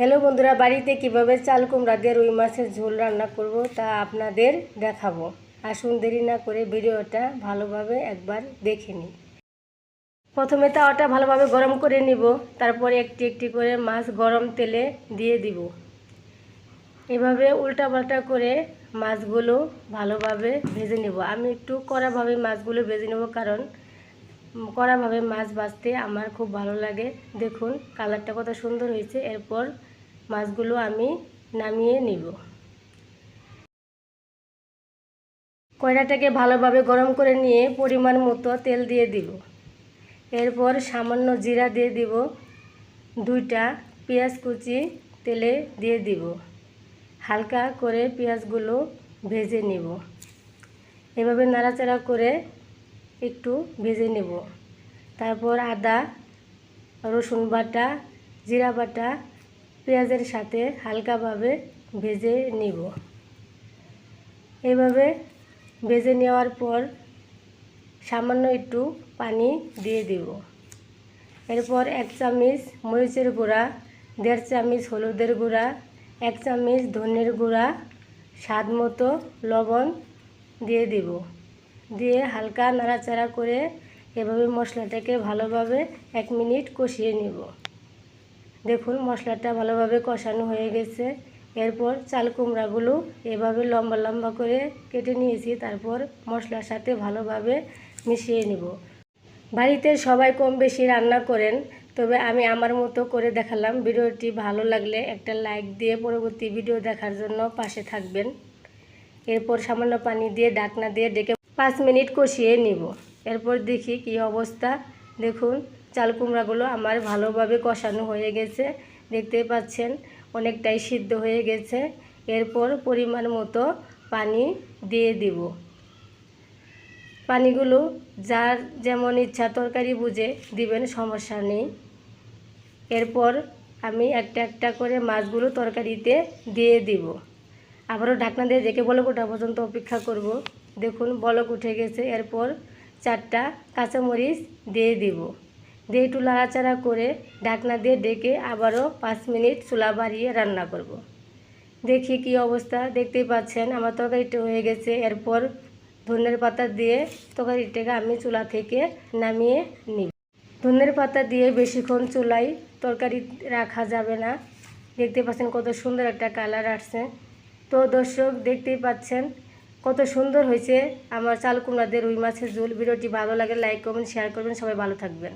Hello বন্ধুরা, বাড়িতে কীভাবে চাল কুমড়া দিয়ে রুই মাছের ঝোল রান্না করব তা আপনাদের দেখাবো। আসুন দেরি না করে ভিডিওটা ভালোভাবে একবার দেখে নিই। প্রথমে তাওয়াটা ভালোভাবে গরম করে নিব, তারপরে একটি একটি করে মাছ গরম তেলে দিয়ে দিব। এভাবে উল্টাপাল্টা করে মাছগুলো ভালোভাবে ভেজে নেব। আমি একটু কড়াভাবে মাছগুলো ভেজে নেব কারণ কড়াভাবে মাছ ভাজতে আমার খুব ভালো লাগে। দেখুন, কালারটা কত সুন্দর হয়েছে। এরপর মাছগুলো আমি নামিয়ে নিব। কয়লাটাকে ভালোভাবে গরম করে নিয়ে পরিমাণ মতো তেল দিয়ে দিব। এরপর সামান্য জিরা দিয়ে দিব। দুইটা পেঁয়াজ কুচি তেলে দিয়ে দিব। হালকা করে পেঁয়াজগুলো ভেজে নিব। এভাবে নাড়াচাড়া করে একটু ভেজে নেব। তারপর আদা, রসুন বাটা, জিরা বাটা, পেঁয়াজের সাথে হালকাভাবে ভেজে নিব। এভাবে ভেজে নেওয়ার পর সামান্য একটু পানি দিয়ে দিব। এরপর এক চামচ মরিচের গুঁড়া, দেড় চামচ হলুদের গুঁড়া, এক চামচ ধনের গুঁড়া, স্বাদ মতো লবণ দিয়ে দিব। দিয়ে হালকা নাড়াচাড়া করে এভাবে মশলাটাকে ভালোভাবে এক মিনিট কষিয়ে নিব। দেখুন, মশলাটা ভালোভাবে কষানো হয়ে গেছে। এরপর চাল কুমড়াগুলো এভাবে লম্বা লম্বা করে কেটে নিয়েছি, তারপর মশলার সাথে ভালোভাবে মিশিয়ে নিব। বাড়িতে সবাই কম বেশি রান্না করেন, তবে আমি আমার মতো করে দেখালাম। ভিডিওটি ভালো লাগলে একটা লাইক দিয়ে পরবর্তী ভিডিও দেখার জন্য পাশে থাকবেন। এরপর সামান্য পানি দিয়ে ডাকনা দিয়ে ডেকে পাঁচ মিনিট কষিয়ে নিব। এরপর দেখি কি অবস্থা। দেখুন, চাল কুমড়াগুলো আমার ভালোভাবে কষানো হয়ে গেছে। দেখতেই পাচ্ছেন, অনেকটাই সিদ্ধ হয়ে গেছে। এরপর পরিমাণ মতো পানি দিয়ে দিব। পানিগুলো যার যেমন ইচ্ছা তরকারি বুঝে দিবেন, সমস্যা নেই। এরপর আমি একটা একটা করে মাছগুলো তরকারিতে দিয়ে দিব। আবারও ঢাকনা দিয়ে রেখে বলক ওঠা পর্যন্ত অপেক্ষা করব। দেখুন, বলক উঠে গেছে। এরপর চারটা কাঁচামরিচ দিয়ে দিব। দিয়ে একটু লাড়াচাড়া করে ঢাকনা দিয়ে ডেকে আবারও পাঁচ মিনিট চুলা বাড়িয়ে রান্না করব। দেখি কি অবস্থা। দেখতেই পাচ্ছেন, আমার তরকারিটা হয়ে গেছে। এরপর ধনের পাতা দিয়ে তরকারিটাকে আমি চুলা থেকে নামিয়ে নিব। ধনের পাতা দিয়ে বেশিক্ষণ চুলায় তরকারি রাখা যাবে না। দেখতে পাচ্ছেন কত সুন্দর একটা কালার আসছে। তো দর্শক দেখতেই পাচ্ছেন, কত সুন্দর হয়েছে আমার চাল কুমড়াদের রুই মাছের ঝোল। ভিডিওটি ভালো লাগে লাইক করবেন শেয়ার করবেন। সবাই ভালো থাকবেন।